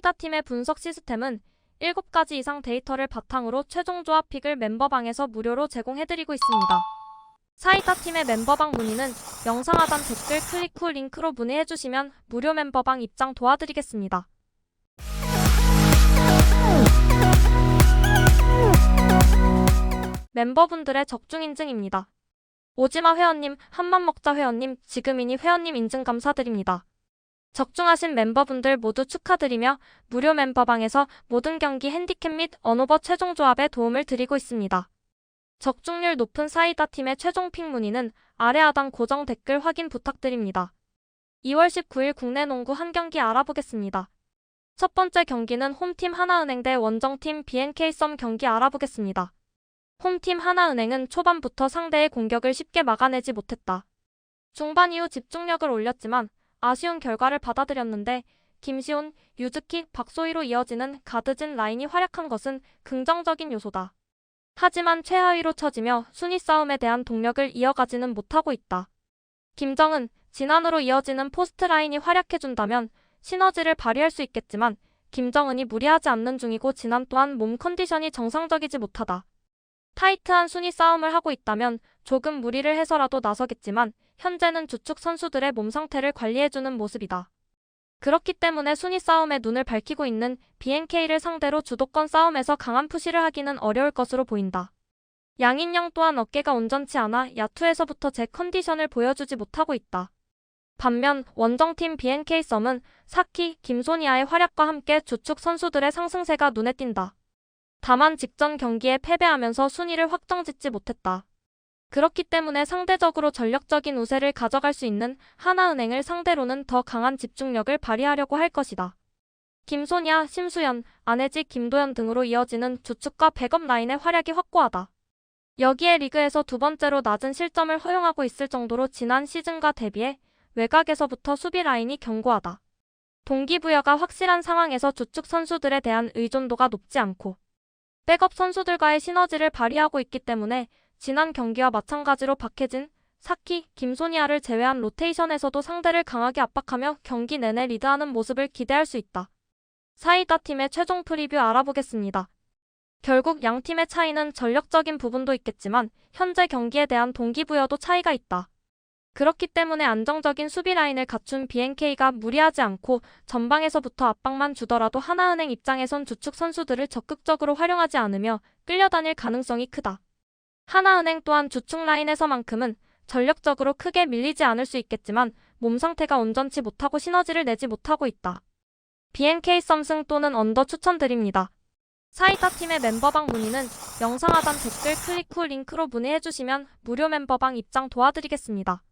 사이다 팀의 분석 시스템은 7가지 이상 데이터를 바탕으로 최종 조합 픽을 멤버방에서 무료로 제공해드리고 있습니다. 사이다 팀의 멤버방 문의는 영상 하단 댓글 클릭 후 링크로 문의해주시면 무료 멤버방 입장 도와드리겠습니다. 멤버분들의 적중 인증입니다. 오지마 회원님, 한맘 먹자 회원님, 지금이니 회원님 인증 감사드립니다. 적중하신 멤버분들 모두 축하드리며 무료 멤버방에서 모든 경기 핸디캡 및 언오버 최종 조합에 도움을 드리고 있습니다. 적중률 높은 사이다 팀의 최종 픽 문의는 아래 하단 고정 댓글 확인 부탁드립니다. 2월 19일 국내 농구 한 경기 알아보겠습니다. 첫 번째 경기는 홈팀 하나은행 대 원정팀 BNK 썸 경기 알아보겠습니다. 홈팀 하나은행은 초반부터 상대의 공격을 쉽게 막아내지 못했다. 중반 이후 집중력을 올렸지만 아쉬운 결과를 받아들였는데 김시온, 유즈키, 박소희로 이어지는 가드진 라인이 활약한 것은 긍정적인 요소다. 하지만 최하위로 처지며 순위 싸움에 대한 동력을 이어가지는 못하고 있다. 김정은, 진안으로 이어지는 포스트 라인이 활약해준다면 시너지를 발휘할 수 있겠지만 김정은이 무리하지 않는 중이고 진안 또한 몸 컨디션이 정상적이지 못하다. 타이트한 순위 싸움을 하고 있다면 조금 무리를 해서라도 나서겠지만 현재는 주축 선수들의 몸 상태를 관리해주는 모습이다. 그렇기 때문에 순위 싸움에 눈을 밝히고 있는 BNK를 상대로 주도권 싸움에서 강한 푸시를 하기는 어려울 것으로 보인다. 양인영 또한 어깨가 온전치 않아 야투에서부터 제 컨디션을 보여주지 못하고 있다. 반면 원정팀 BNK 썸은 사키, 김소니아의 활약과 함께 주축 선수들의 상승세가 눈에 띈다. 다만 직전 경기에 패배하면서 순위를 확정짓지 못했다. 그렇기 때문에 상대적으로 전력적인 우세를 가져갈 수 있는 하나은행을 상대로는 더 강한 집중력을 발휘하려고 할 것이다. 김소냐, 심수연, 안혜지, 김도연 등으로 이어지는 주축과 백업 라인의 활약이 확고하다. 여기에 리그에서 두 번째로 낮은 실점을 허용하고 있을 정도로 지난 시즌과 대비해 외곽에서부터 수비 라인이 견고하다. 동기부여가 확실한 상황에서 주축 선수들에 대한 의존도가 높지 않고 백업 선수들과의 시너지를 발휘하고 있기 때문에 지난 경기와 마찬가지로 박혜진, 사키, 김소니아를 제외한 로테이션에서도 상대를 강하게 압박하며 경기 내내 리드하는 모습을 기대할 수 있다. 사이다 팀의 최종 프리뷰 알아보겠습니다. 결국 양 팀의 차이는 전력적인 부분도 있겠지만 현재 경기에 대한 동기부여도 차이가 있다. 그렇기 때문에 안정적인 수비 라인을 갖춘 BNK가 무리하지 않고 전방에서부터 압박만 주더라도 하나은행 입장에선 주축 선수들을 적극적으로 활용하지 않으며 끌려다닐 가능성이 크다. 하나은행 또한 주축 라인에서만큼은 전력적으로 크게 밀리지 않을 수 있겠지만 몸 상태가 온전치 못하고 시너지를 내지 못하고 있다. BNK 썸승 또는 언더 추천드립니다. 사이다 팀의 멤버방 문의는 영상 하단 댓글 클릭 후 링크로 문의해주시면 무료 멤버방 입장 도와드리겠습니다.